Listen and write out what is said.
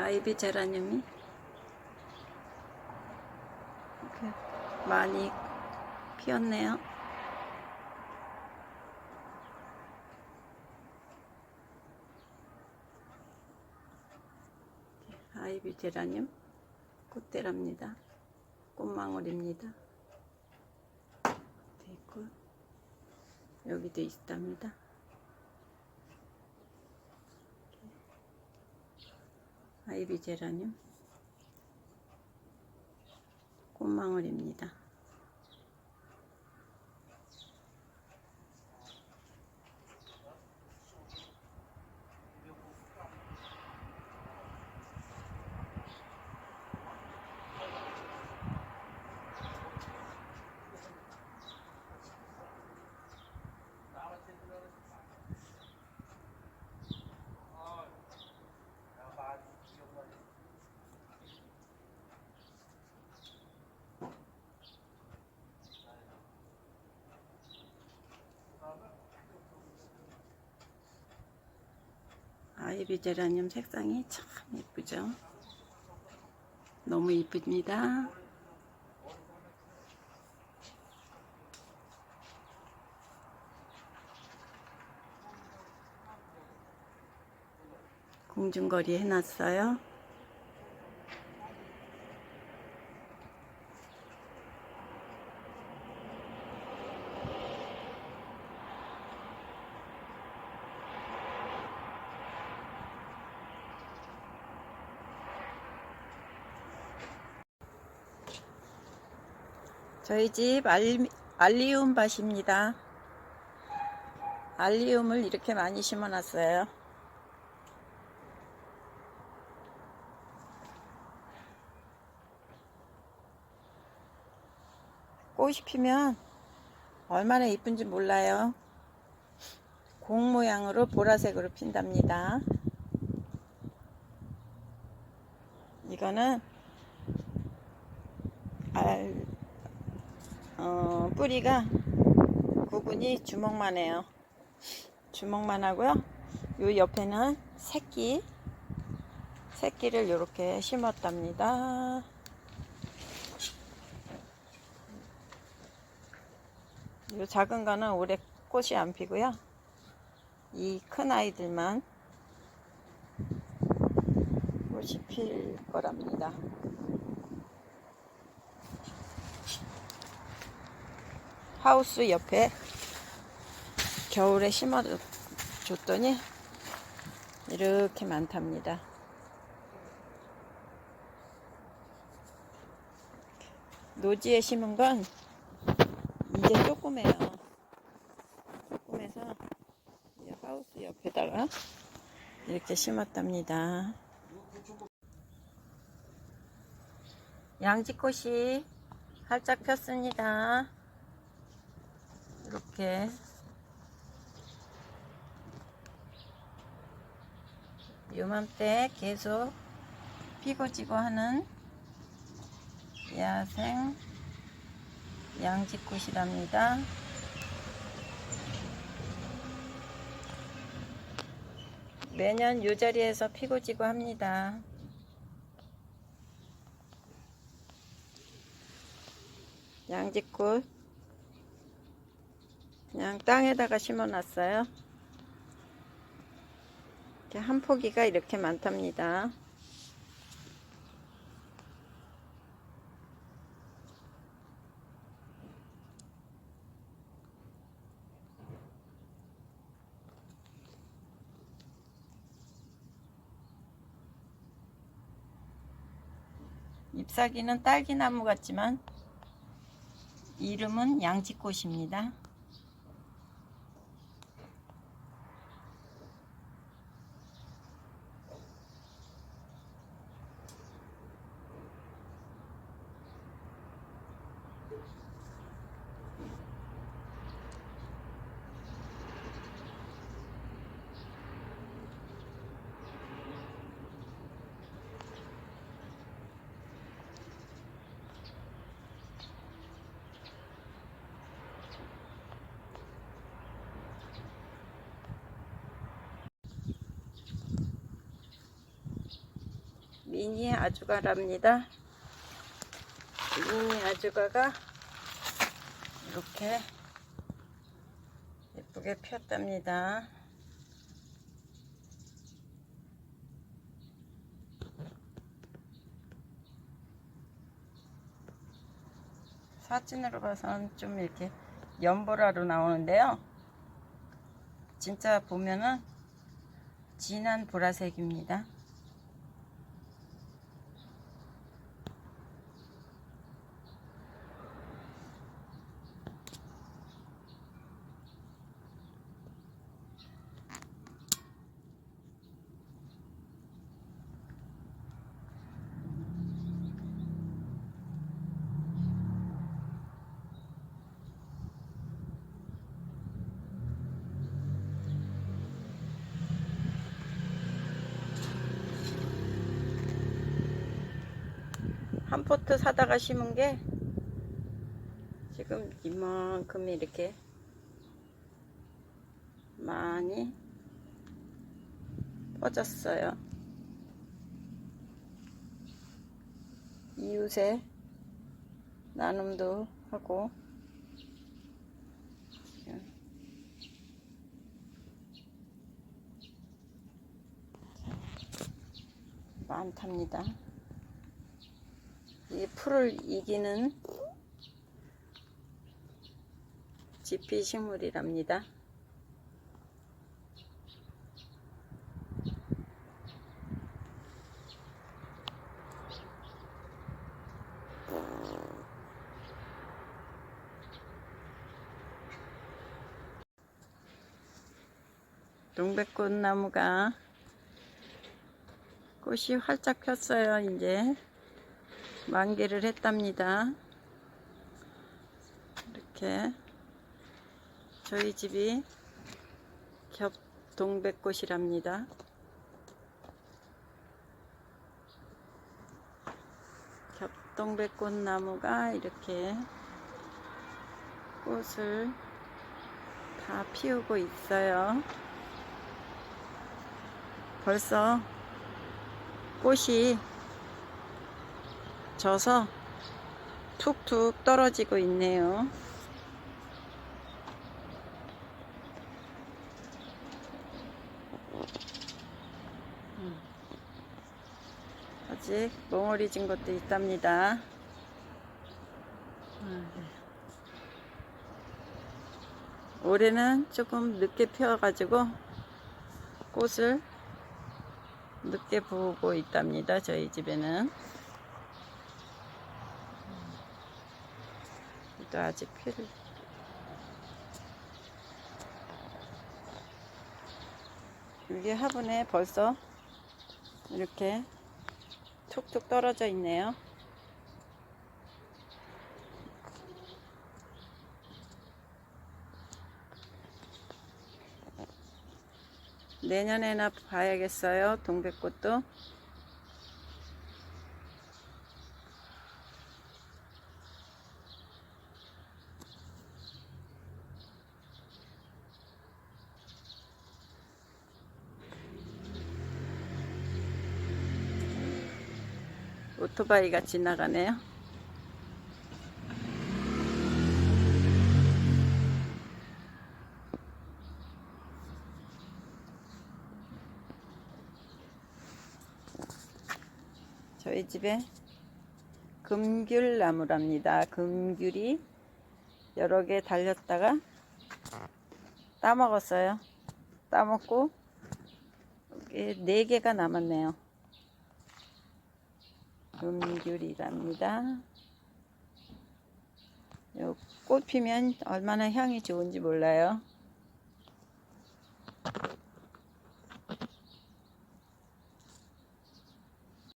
아이비 제라늄이 이렇게 많이 피었네요. 아이비 제라늄 꽃대랍니다. 꽃망울입니다. 여기도 있답니다. 아이비 제라늄 꽃망울입니다. 아이비 제라늄 색상이 참 예쁘죠? 너무 이쁩니다. 공중거리 해놨어요. 저희 집 알, 알리움 밭입니다. 알리움을 이렇게 많이 심어놨어요. 꽃이 피면 얼마나 이쁜지 몰라요. 공 모양으로 보라색으로 핀답니다. 이거는 알, 어, 뿌리가 구분이 주먹만 해요. 주먹만 하고요. 요 옆에는 새끼, 새끼를 이렇게 심었답니다. 요 작은 거는 올해 꽃이 안 피고요. 이 큰 아이들만 꽃이 필 거랍니다. 하우스 옆에 겨울에 심어 줬더니 이렇게 많답니다. 노지에 심은 건 이제. 조그매서 이 하우스 옆에다가 이렇게 심었답니다. 양지꽃이 활짝 폈습니다. 이렇게 요맘때 계속 피고 지고 하는 야생 양지꽃이랍니다. 매년 요 자리에서 피고 지고 합니다. 양지꽃 그냥 땅에다가 심어 놨어요. 이렇게 한 포기가 이렇게 많답니다. 잎사귀는 딸기나무 같지만 이름은 양지꽃입니다. 미니 아주가랍니다. 미니 아주가가 이렇게 예쁘게 피었답니다. 사진으로 봐서는 좀 이렇게 연보라로 나오는데요. 진짜 보면은 진한 보라색입니다. 포트 사다가 심은 게 지금 이만큼 이렇게 많이 퍼졌어요. 이웃에 나눔도 하고 많답니다. 이 풀을 이기는 지피 식물이랍니다. 동백꽃 나무가 꽃이 활짝 폈어요, 이제. 만개를 했답니다. 이렇게 저희 집이 겹 동백꽃이랍니다. 겹동백꽃 나무가 이렇게 꽃을 다 피우고 있어요. 벌써 꽃이 져서 툭툭 떨어지고 있네요. 음. 아직 멍어리 진 것도 있답니다. 아, 네. 올해는 조금 늦게 피어가지고 꽃을 늦게 보고 있답니다. 저희 집에는. 또 아직 피를 이게 화분에 벌써 이렇게 툭툭 떨어져 있네요. 내년에나 봐야겠어요. 동백꽃도. 오토바이가 지나가네요. 저희 집에 금귤나무랍니다. 금귤이 여러 개 달렸다가 따먹었어요. 따먹고 네 개가 남았네요. 금귤이랍니다. 요 꽃 피면 얼마나 향이 좋은지 몰라요.